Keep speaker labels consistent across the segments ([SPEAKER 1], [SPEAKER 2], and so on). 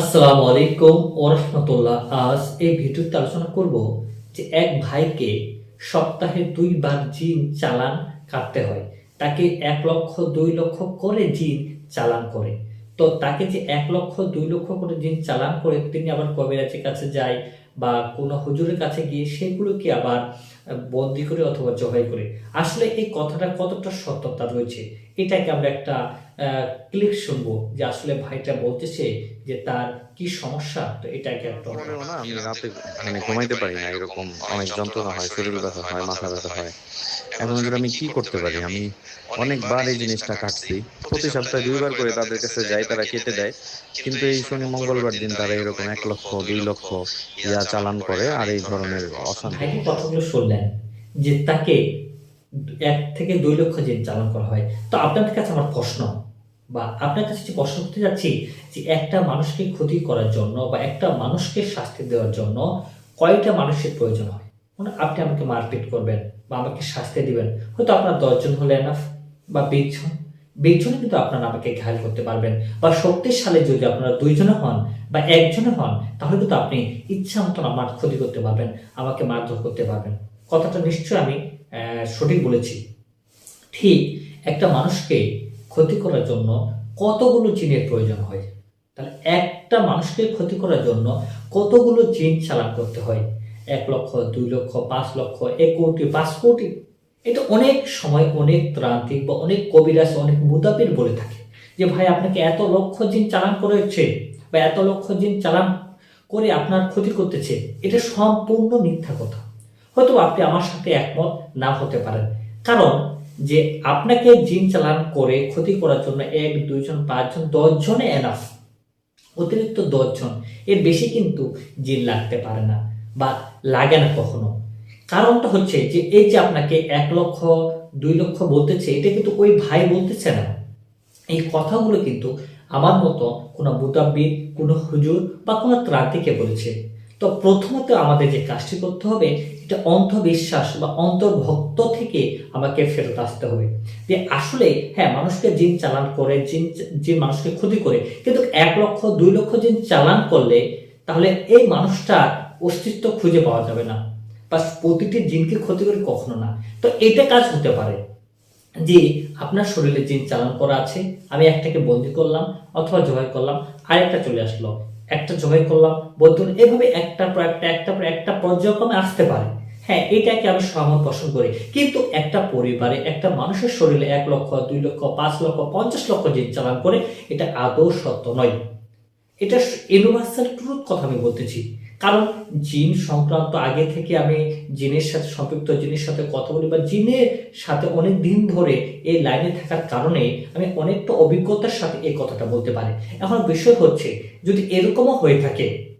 [SPEAKER 1] আসসালামু আলাইকুম ও রহমতুল্লাহ। আজ এই ভিডিওতে আলোচনা করব যে এক ভাইকে সপ্তাহে দুইবার জিন চালান কাটতে হয়। তাকে এক লক্ষ, দুই লক্ষ করে জিন চালান করে। তো তাকে যে এক লক্ষ, দুই লক্ষ করে জিন চালান করে, তিনি আবার কবিরাজের কাছে যায় বা কোনো হুজুরের কাছে গিয়ে সেগুলোকে আবার বন্দি করে অথবা জবাই করে? আসলে এই কথাটা কতটা সত্যতা রয়েছে? এটাকে আমরা একটা ক্লিক শুনব যে আসলে ভাইটা বলতেছে যে তার কি সমস্যা? তো এটাকে একটা
[SPEAKER 2] আমি রাতে মানে ঘুমাইতে পারি না এরকম অনেক যন্ত্রণা হয় শরীর ব্যথা হয় মাথা ব্যথা হয়। এখন আমি কি করতে পারি আমি অনেকবার এই জিনিসটা কাটছি। প্রতি সপ্তাহে দুইবার করে তাদের কাছে যাই তারা কেটে দেয়। কিন্তু এই শনি মঙ্গলবার দিন তারা এরকম এক লক্ষ দুই লক্ষ ইয়া চালান করে আর এই ধরনের অশান্তি।
[SPEAKER 1] ভাইটি কথাগুলো শুনলেন যে তাকে এক থেকে দুই লক্ষ জিন চালন করা হয়, তো আপনাদের কাছে আমার প্রশ্ন, বা আপনার কাছে যে প্রশ্ন করতে যাচ্ছি যে একটা মানুষকে ক্ষতি করার জন্য বা একটা মানুষকে শাস্তি দেওয়ার জন্য কয়টা মানুষের প্রয়োজন হয়? মানে আপনি আমাকে মারপিট করবেন বা আমাকে শাস্তি দিবেন, হয়তো আপনার দশজন হলে এনাফ বা বিশ জনে। কিন্তু আপনারা আমাকে ঘায়ল করতে পারবেন। বা শক্তিশালী যদি আপনারা দুইজনে হন বা একজনে হন, তাহলে কিন্তু আপনি ইচ্ছা মতন আমার ক্ষতি করতে পারবেন, আমাকে মারধর করতে পারবেন। কথাটা নিশ্চয়ই আমি সঠিক বলেছি। ঠিক, একটা মানুষকে ক্ষতি করার জন্য কতগুলো জিনের প্রয়োজন হয়? তাহলে একটা মানুষকে ক্ষতি করার জন্য কতগুলো জিন চালান করতে হয়? এক লক্ষ, দুই লক্ষ, পাঁচ লক্ষ, এক কোটি, পাঁচ কোটি। এটা অনেক সময় অনেক ত্রান্তিক বা অনেক কবিরাজ অনেক মুদাবির বলে থাকে। যে ভাই, আপনাকে এত লক্ষ জিন চালান করেছে বা এত লক্ষ জিন চালান করে আপনার ক্ষতি করতেছে, এটা সম্পূর্ণ মিথ্যা কথা। হয়তো আপনি আমার সাথে একমত না হতে পারেন। কারণ যে আপনাকে জিন চালান করে ক্ষতি করার জন্য এক, দুইজন, পাঁচজন, দশজনে এনাফ অতিরিক্ত দশজন, এর বেশি কিন্তু জিন লাগতে পারে না বা লাগে না কখনো। কারণটা হচ্ছে যে এই যে আপনাকে এক লক্ষ, দুই লক্ষ বলতেছে, এটা কিন্তু ওই ভাই বলতেছে না। এই কথাগুলো কিন্তু আমার মতো কোনো মুতাব্বির কোনো হুজুর বা কোনো ত্রান্তিকে বলছে। তো প্রথমত আমাদের যে কাজটি করতে হবে এটা অন্ধবিশ্বাস বা অন্তর্ভক্ত থেকে আমাকে ফেরত আসতে হবে। যে আসলে হ্যাঁ মানুষকে জিন চালান করে, জিন জিন মানুষকে ক্ষতি করে, কিন্তু এক লক্ষ, দুই লক্ষ জিন চালান করলে তাহলে এই মানুষটার অস্তিত্ব খুঁজে পাওয়া যাবে না। বা প্রতিটি জিনকে ক্ষতি করে কখনো না। তো এটা কাজ হতে পারে যে আপনার শরীরে জিন চালান করা আছে, আমি একটাকে বন্দি করলাম অথবা জবাই করলাম, আরেকটা চলে আসলো। একটা জবাই করলাম বন্ধু এভাবে একটা পর একটা একটা পর একটা পর্যায়ক্রমে আসতে পারে। হ্যাঁ এটাকে আমি সহমত পোষণ করি। কিন্তু একটা পরিবারে, একটা মানুষের শরীরে এক লক্ষ, দুই লক্ষ, পাঁচ লক্ষ, পঞ্চাশ লক্ষ জিন চালান করে, এটা আদৌ সত্য নয়। এটা ইউনিভার্সাল ট্রুথ কথা আমি বলতেছি। কারণ জিন সংক্রান্ত আগে থেকে আমি জিনের সাথে, সম্পৃক্ত জিনের সাথে কথা বলি বা জিনের সাথে অনেক দিন ধরে এই লাইনে থাকার কারণে আমি অনেকটা অভিজ্ঞতার সাথে এই কথাটা বলতে পারি। এখন বিষয় হচ্ছে, যদি এরকমও হয়ে থাকে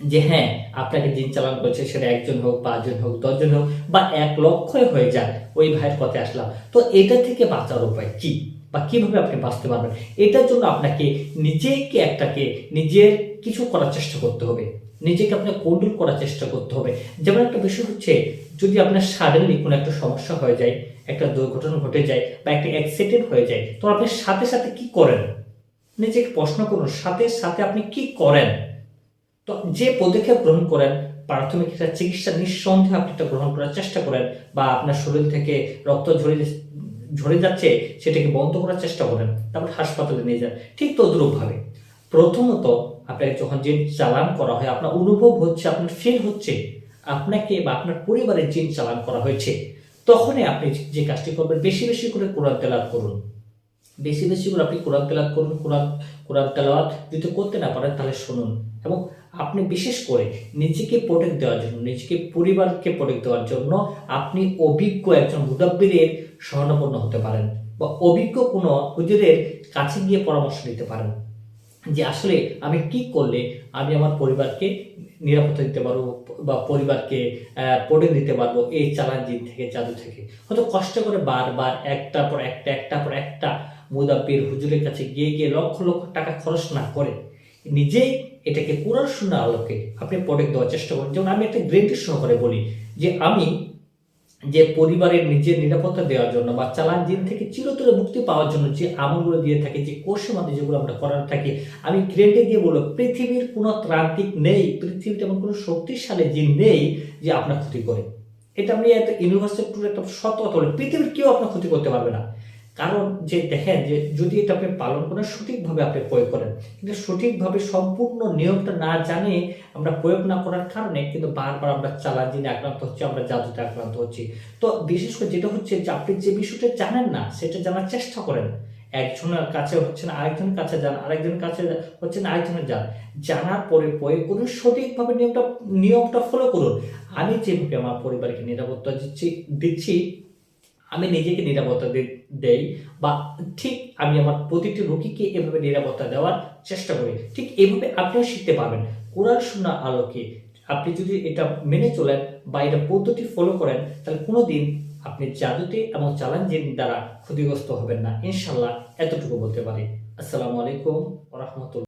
[SPEAKER 1] যে হ্যাঁ আপনাকে জিন চালান করছে, সেটা একজন হোক পাঁচজন হোক, দশজন হোক বা এক লক্ষই হয়ে যায় ওই ভাইয়ের পথে আসলাম, তো এটা থেকে বাঁচার উপায় কি? বা কীভাবে আপনি বাঁচতে পারবেন? এটার জন্য আপনাকে নিজেকে একটাকে নিজের কিছু করার চেষ্টা করতে হবে। নিজেকে আপনার কন্ট্রোল করার চেষ্টা করতে হবে। যেমন একটা বিষয় হচ্ছে, যদি আপনার সাডেনলি কোনো একটা সমস্যা হয়ে যায়, একটা দুর্ঘটনা ঘটে যায় বা একটা অ্যাক্সিডেন্ট হয়ে যায়, তো আপনি সাথে সাথে কি করেন? নিজেকে প্রশ্ন করুন, সাথে সাথে আপনি কি করেন? তো যে পদক্ষেপ গ্রহণ করেন, প্রাথমিক একটা চিকিৎসা নিঃসন্দেহে আপনি এটা গ্রহণ করার চেষ্টা করেন বা আপনার শরীর থেকে রক্ত ঝরে ঝরে যাচ্ছে, সেটাকে বন্ধ করার চেষ্টা করেন, তারপর হাসপাতালে নিয়ে যান। ঠিক তদ্রূপভাবে। প্রথমত আপনাকে যখন জিন চালান করা হয়, আপনার অনুভব হচ্ছে, আপনার ফিল হচ্ছে, আপনাকে বা আপনার পরিবারের জিন চালান করা হয়েছে, তখনই আপনি যে কাজটি করবেন, বেশি বেশি করে কোরআন তেলাপ করুন। বেশি বেশি করে আপনি কোরআন তেলাপ করুন, কোরআন কোরআন তেলাওয়াত যদি করতে না পারেন, তাহলে শুনুন। এবং আপনি বিশেষ করে নিজেকে প্রোটেক্ট দেওয়ার জন্য, নিজেকে পরিবারকে প্রোটেক্ট দেওয়ার জন্য আপনি অভিজ্ঞ একজন মুদাব্বিরের শরণাপন্ন হতে পারেন বা অভিজ্ঞ কোনো হুজুরের কাছে গিয়ে পরামর্শ নিতে পারেন। যে আসলে আমি কি করলে আমি আমার পরিবারকে নিরাপত্তা দিতে পারব বা পরিবারকে প্রোটেক্ট দিতে পারব এই জিন থেকে, জাদু থেকে? হয়তো কষ্ট করে বারবার একটা পর একটা একটা পর একটা মুদাব্বির হুজুরের কাছে গিয়ে গিয়ে লক্ষ লক্ষ টাকা খরচ না করে নিজেই এটাকে কোরআন শূন্য আলোকে আপনি প্রোটেক্ট দেওয়ার চেষ্টা করুন। যেমন আমি একটা গ্রেন্টের সহকারে বলি যে আমি যে পরিবারের নিজের নিরাপত্তা দেওয়ার জন্য বা চালান জিন থেকে চিরতরে মুক্তি পাওয়ার জন্য যে আমলগুলো দিয়ে থাকে, যে কোষের মধ্যে যেগুলো আমরা করার থাকি, আমি গ্রেডে গিয়ে বলব, পৃথিবীর কোনো ত্রান্তিক নেই, পৃথিবীতে এমন কোনো শক্তিশালী জিন নেই যে আপনার ক্ষতি করে। এটা আমি এত ইউনিভার্সিটি ট্যুর একটা সত্য কথা বলি, পৃথিবীর কেউ আপনার ক্ষতি করতে পারবে না। কারণ যে দেখেন যে যদি এটা আপনি পালন করেন, সঠিকভাবে আপনি প্রয়োগ করেন। কিন্তু সঠিকভাবে সম্পূর্ণ নিয়মটা না জানে আমরা প্রয়োগ না করার কারণে কিন্তু বারবার আমরা চালান জিনে আক্রান্ত হচ্ছে, আমরা জাদুতে আক্রান্ত হচ্ছি। তো বিশেষ করে যেটা হচ্ছে যে আপনি যে বিষয়টা জানেন না, সেটা জানার চেষ্টা করেন। একজনের কাছে হচ্ছে না, আরেকজনের কাছে যান, আরেকজনের কাছে হচ্ছে না, আরেকজনের যান। জানার পরে প্রয়োগ করুন, সঠিকভাবে নিয়মটা নিয়মটা ফলো করুন। আমি যেভাবে আমার পরিবারকে নিরাপত্তা দিচ্ছি দিচ্ছি আমি নিজেকে নিরাপত্তা দেই বা ঠিক আমি আমার প্রতিটি রোগীকে এভাবে নিরাপত্তা দেওয়ার চেষ্টা করি। ঠিক এভাবে আপনিও শিখতে পারবেন। কোরআন শূন্য আলোকে আপনি যদি এটা মেনে চলেন বা এটা পদ্ধতি ফলো করেন, তাহলে কোনোদিন আপনি জাদুতে এবং চালান জিন দ্বারা ক্ষতিগ্রস্ত হবেন না। ইনশাল্লাহ এতটুকু বলতে পারি। আসসালামু আলাইকুম রহমতুল্লাহ।